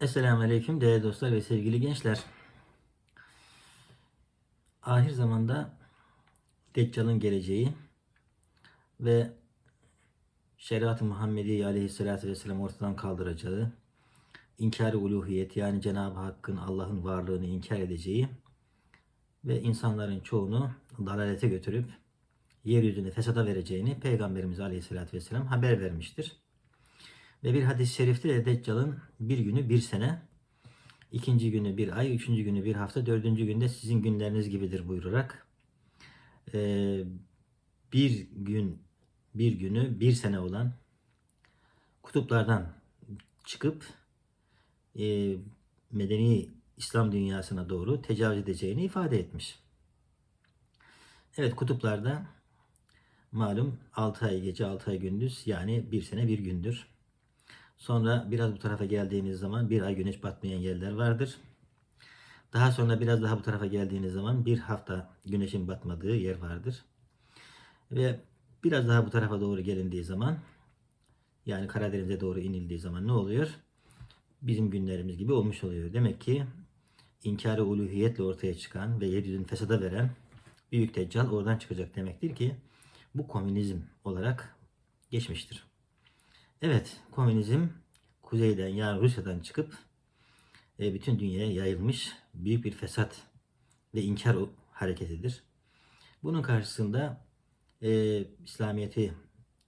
Esselamu Aleyküm değerli dostlar ve sevgili gençler. Ahir zamanda Deccal'ın geleceği ve şeriat-ı Muhammedi aleyhissalatü vesselam ortadan kaldıracağı, inkar-ı uluhiyet yani Cenab-ı Hakk'ın Allah'ın varlığını inkar edeceği ve insanların çoğunu dalalete götürüp yeryüzüne fesada vereceğini Peygamberimiz aleyhissalatü vesselam haber vermiştir. Ve bir hadis-i şerifte de Deccal'ın bir günü bir sene, ikinci günü bir ay, üçüncü günü bir hafta, dördüncü günde sizin günleriniz gibidir buyurarak eee, bir gün bir günü bir sene olan kutuplardan çıkıp eee, medeni İslam dünyasına doğru tecavüz edeceğini ifade etmiş. Evet kutuplarda malum 6 ay gece 6 ay gündüz yani bir sene bir gündür. Sonra biraz bu tarafa geldiğiniz zaman bir ay güneş batmayan yerler vardır. Daha sonra biraz daha bu tarafa geldiğiniz zaman bir hafta güneşin batmadığı yer vardır. Ve biraz daha bu tarafa doğru gelindiği zaman yani Karadeniz'e doğru inildiği zaman ne oluyor? Bizim günlerimiz gibi olmuş oluyor. Demek ki inkar-ı uluhiyetle ortaya çıkan ve yeryüzünü fesada veren büyük deccal oradan çıkacak demektir ki bu komünizm olarak geçmiştir. Evet, komünizm kuzeyden yani Rusya'dan çıkıp e, bütün dünyaya yayılmış büyük bir fesat ve inkar hareketidir. Bunun karşısında e, İslamiyet'i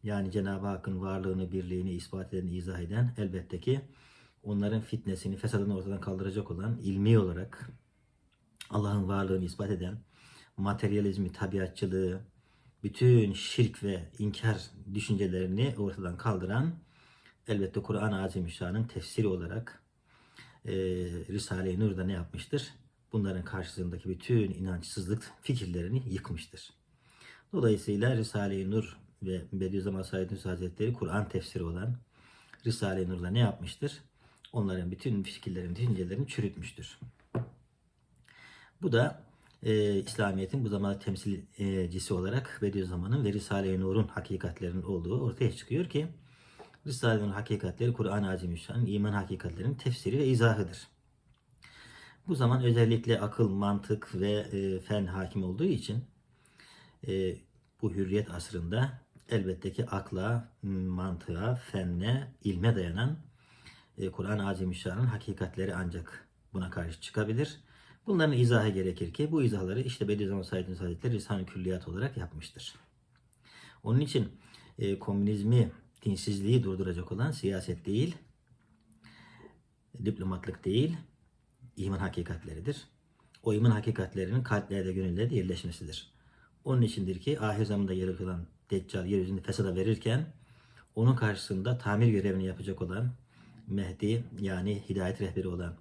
yani Cenab-ı Hakk'ın varlığını, birliğini ispat eden, izah eden elbette ki onların fitnesini, fesadını ortadan kaldıracak olan ilmi olarak Allah'ın varlığını ispat eden, materyalizmi, tabiatçılığı, bütün şirk ve inkar düşüncelerini ortadan kaldıran elbette Kur'an-ı Azimüşşan'ın tefsiri olarak e, Risale-i Nur'da ne yapmıştır? Bunların karşısındaki bütün inançsızlık fikirlerini yıkmıştır. Dolayısıyla Risale-i Nur ve Bediüzzaman Said Nursi Hazretleri Kur'an tefsiri olan Risale-i Nur'da ne yapmıştır? Onların bütün fikirlerini, düşüncelerini çürütmüştür. Bu da e, İslamiyet'in bu zamanda temsilcisi olarak Bediüzzaman'ın ve Risale-i Nur'un hakikatlerinin olduğu ortaya çıkıyor ki Risale-i Nur'un hakikatleri Kur'an-ı Azimüşşan'ın iman hakikatlerinin tefsiri ve izahıdır. Bu zaman özellikle akıl, mantık ve e, fen hakim olduğu için e, bu hürriyet asrında elbette ki akla, mantığa, fenne, ilme dayanan e, Kur'an-ı Azimüşşan'ın hakikatleri ancak buna karşı çıkabilir. Bunların izahı gerekir ki bu izahları işte Bediüzzaman Said Nursi Hazretleri Risale-i Külliyat olarak yapmıştır. Onun için e, komünizmi, dinsizliği durduracak olan siyaset değil, diplomatlık değil, iman hakikatleridir. O iman hakikatlerinin kalplerde, gönüllerde yerleşmesidir. Onun içindir ki ahir zamanda yaratılan Deccal yeryüzünde fesada verirken onun karşısında tamir görevini yapacak olan Mehdi yani hidayet rehberi olan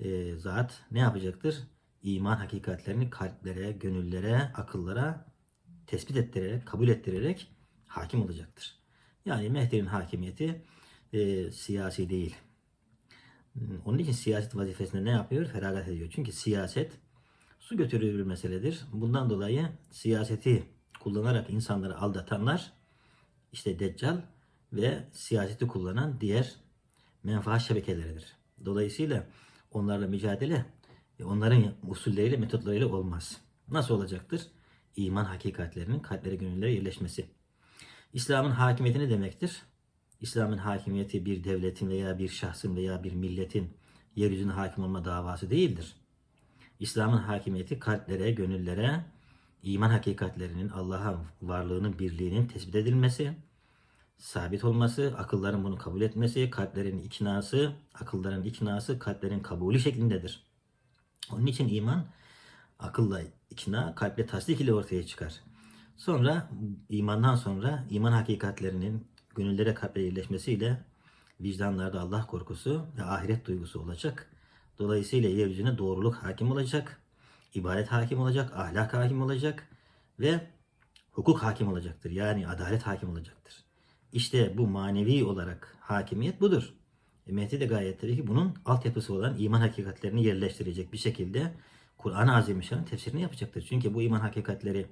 e, zat ne yapacaktır? İman hakikatlerini kalplere, gönüllere, akıllara tespit ettirerek, kabul ettirerek hakim olacaktır. Yani Mehdi'nin hakimiyeti e, siyasi değil. Onun için siyaset vazifesinde ne yapıyor? Feragat ediyor. Çünkü siyaset su götürür bir meseledir. Bundan dolayı siyaseti kullanarak insanları aldatanlar işte Deccal ve siyaseti kullanan diğer menfaat şebekeleridir. Dolayısıyla onlarla mücadele e, onların usulleriyle, metotlarıyla olmaz. Nasıl olacaktır? İman hakikatlerinin kalplere, gönüllere yerleşmesi. İslam'ın hakimiyeti ne demektir? İslam'ın hakimiyeti bir devletin veya bir şahsın veya bir milletin yeryüzüne hakim olma davası değildir. İslam'ın hakimiyeti kalplere, gönüllere, iman hakikatlerinin, Allah'a varlığının, birliğinin tespit edilmesi, sabit olması, akılların bunu kabul etmesi, kalplerin iknası, akılların iknası, kalplerin kabulü şeklindedir. Onun için iman akılla ikna, kalple tasdik ile ortaya çıkar. Sonra imandan sonra iman hakikatlerinin gönüllere kalplere yerleşmesiyle vicdanlarda Allah korkusu ve ahiret duygusu olacak. Dolayısıyla yeryüzüne doğruluk hakim olacak, ibadet hakim olacak, ahlak hakim olacak ve hukuk hakim olacaktır. Yani adalet hakim olacaktır. İşte bu manevi olarak hakimiyet budur. E, Mehdi de gayet tabii ki bunun altyapısı olan iman hakikatlerini yerleştirecek bir şekilde Kur'an-ı Azimüşşan'ın tefsirini yapacaktır. Çünkü bu iman hakikatleri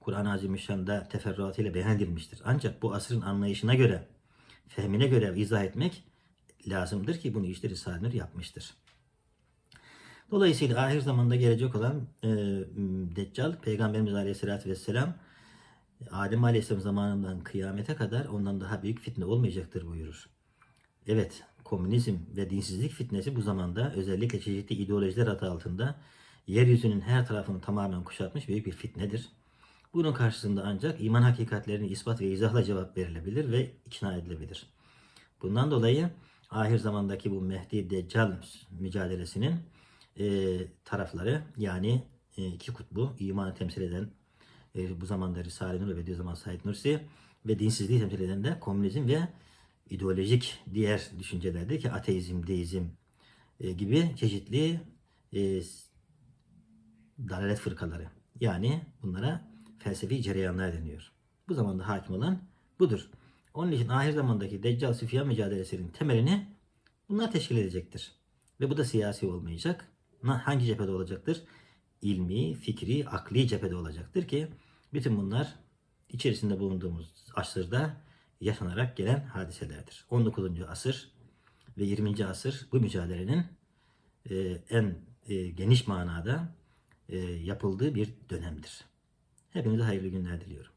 Kur'an-ı Azimüşşan'da teferruatıyla beyan edilmiştir. Ancak bu asrın anlayışına göre, fehmine göre izah etmek lazımdır ki bunu işte Risale-i Nur yapmıştır. Dolayısıyla ahir zamanda gelecek olan e, Deccal, Peygamberimiz Aleyhisselatü Vesselam Adem Aleyhisselam zamanından kıyamete kadar ondan daha büyük fitne olmayacaktır buyurur. Evet, komünizm ve dinsizlik fitnesi bu zamanda özellikle çeşitli ideolojiler adı altında yeryüzünün her tarafını tamamen kuşatmış büyük bir fitnedir. Bunun karşısında ancak iman hakikatlerini ispat ve izahla cevap verilebilir ve ikna edilebilir. Bundan dolayı ahir zamandaki bu Mehdi Deccal mücadelesinin e, tarafları yani e, iki kutbu imanı temsil eden e, bu zamanda Risale-i Nur ve Bediüzzaman Said Nursi ve dinsizliği temsil eden de komünizm ve ideolojik diğer düşüncelerde ki ateizm, deizm e, gibi çeşitli e, dalalet fırkaları. Yani bunlara felsefi cereyanlar deniyor. Bu zamanda hakim olan budur. Onun için ahir zamandaki Deccal Süfyan mücadelesinin temelini bunlar teşkil edecektir. Ve bu da siyasi olmayacak. Hangi cephede olacaktır? İlmi, fikri, akli cephede olacaktır ki bütün bunlar içerisinde bulunduğumuz asırda yaşanarak gelen hadiselerdir. 19. asır ve 20. asır bu mücadelenin e, en e, geniş manada e, yapıldığı bir dönemdir. Hepinize hayırlı günler diliyorum.